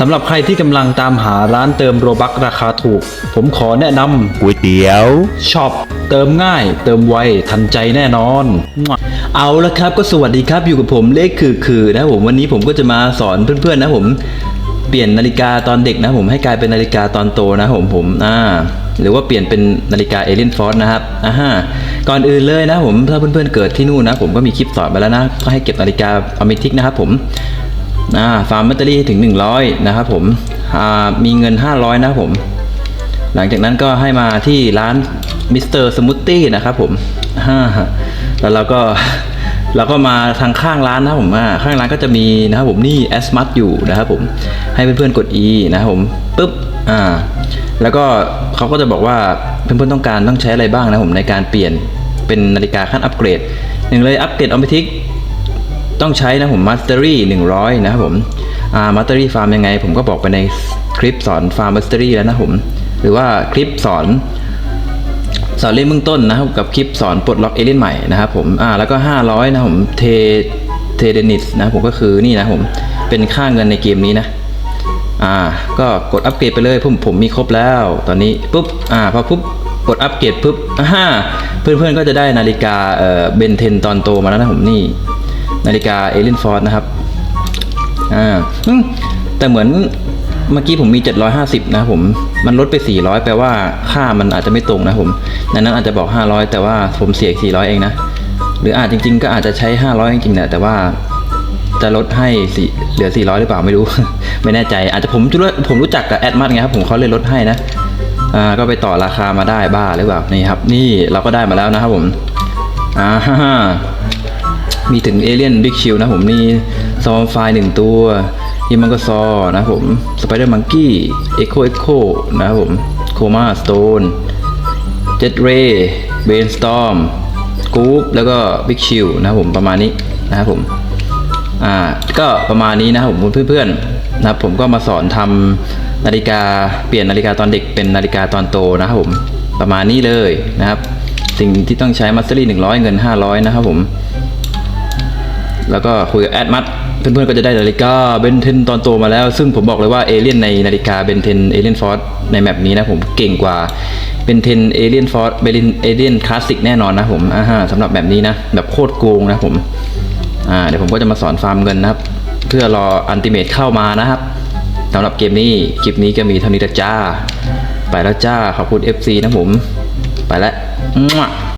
สำหรับใครที่กำลังตามหาร้านเติมโรบักราคาถูก ผมขอแนะนก๋วยเตี๋ยวำช็อปเติมง่าย เติมไวทันใจแน่นอน เอาละครับก็สวัสดีครับอยู่กับผมเลขคือคือนะครับผมวันนี้ผมก็จะมาสอนเพื่อนๆนะผมเปลี่ยนนาฬิกาตอนเด็กนะผมให้กลายเป็นนาฬิกาตอนโตนะผมผมอ่าหรือว่าเปลี่ยนเป็นนาฬิกาเอเลียนฟอร์นะครับอ่าฮะก่อนอื่นเลยนะผมถ้าเพื่อนๆเกิดที่นู่นนะผมก็มีคลิปสอนไปแล้วนะก็ให้เก็บนาฬิกาอเมทิกนะครับผม อ่าฟาร์มแบตเตอรี่ถึง 100 นะครับผมมีเงิน 500 นะครับผม หลังจากนั้นก็ให้มาที่ร้านมิสเตอร์สมูทตี้นะครับผมแล้วเราก็เราก็มาทางข้างร้านนะครับผมข้างร้านก็จะมีนะครับผมนี่แอสมัตอยู่นะครับผมให้เพื่อนๆกด E นะครับผมปุ๊บอ่าแล้วก็เขาก็จะบอกว่าเพื่อนๆต้องการต้องใช้อะไรบ้างนะผมในการเปลี่ยนเป็นนาฬิกาขั้นอัปเกรดหนึ่งเลยอัปเกรดออมทิก ต้องใช้นะผม Mastery 100 นะครับผมอ่า Mastery Farm ยังไง ผมก็บอกไปในคลิปสอน Farm Mastery แล้วนะผม หรือว่าคลิปสอนสอนเล่นเบื้องต้นนะครับกับคลิปสอนปลดล็อกเอเลี่ยนใหม่นะครับผมอ่าแล้วก็ 500 นะผมเทเทเดนิสนะผมก็คือนี่นะผมเป็นค่าเงินในเกมนี้นะอ่าก็กดอัปเกรดไปเลยผมผมมีครบแล้ว ตอนนี้ปุ๊บอ่าพอปุ๊บกดอัปเกรดปุ๊บอ่าเพื่อนๆก็จะได้นาฬิกาเอ่อเบนเทนตอนโตมาแล้วนะผมนี่ นาฬิกาเอเลนฟอร์ดนะครับอ่าแต่เหมือนเมื่อกี้ผมมี 750 นะครับผม มันลดไป 400 แปลว่าค่ามันอาจจะไม่ตรงนะผมในนั้นอาจจะบอก 500 แต่ว่าผมเสียอีก400 เองนะ หรืออาจจริง ๆ ก็อาจจะใช้ 500 จริงๆแหละแต่ว่าจะลดให้สี่เหลือ 400 หรือเปล่าไม่รู้ ไม่แน่ใจ อาจจะผมรู้ผมรู้จักกับแอดมัดไงครับ ผมเขาเลยลดให้นะ อ่า ก็ไปต่อราคามาได้บ้าหรือเปล่า นี่ครับ นี่เราก็ได้มาแล้วนะครับผม อ่าฮ่า มีถึงเอเลียนบิ๊กชิลนะผมมีซอมไฟหนึ่งตัวยิมังกซอนะผมสไปเดอร์มังกี้เอ็กโคเอ็กโคนะครับผมโคมาสโตนเจ็ตเรย์เบนสตอมกู๊ปแล้วก็บิ๊กชิลนะครับผมประมาณนี้นะครับผมอ่าก็ประมาณนี้นะครับผมเพื่อนๆนะครับผมก็มาสอนทำนาฬิกาเปลี่ยนนาฬิกาตอนเด็กเป็นนาฬิกาตอนโตนะครับผมประมาณนี้เลยนะครับ สิ่งที่ต้องใช้มัสเตอรี่100 เงิน 500 นะครับผม แล้วก็คุยกับแอดมัดเพื่อนๆก็จะได้นาฬิกาเบนเทนตอนโตมาแล้ว ซึ่งผมบอกเลยว่าเอเลียนในนาฬิกาเบนเทนเอเลียนฟอร์ในแมปนี้นะผมเก่งกว่าเบนเทนเอเลียนฟอร์เบลินเอเลียนคลาสสิกแน่นอนนะผมอ่าฮะสำหรับแบบนี้นะแบบโคตรโกงนะผมอ่าเดี๋ยวผมก็จะมาสอนฟาร์มเงินนะครับ เพื่อรออันติเมตเข้ามานะครับสำหรับเกมนี้คลิปนี้ก็มีเท่านี้ละจ้า ไปแล้วจ้าขอบคุณ FC นะผม ไปแล้ว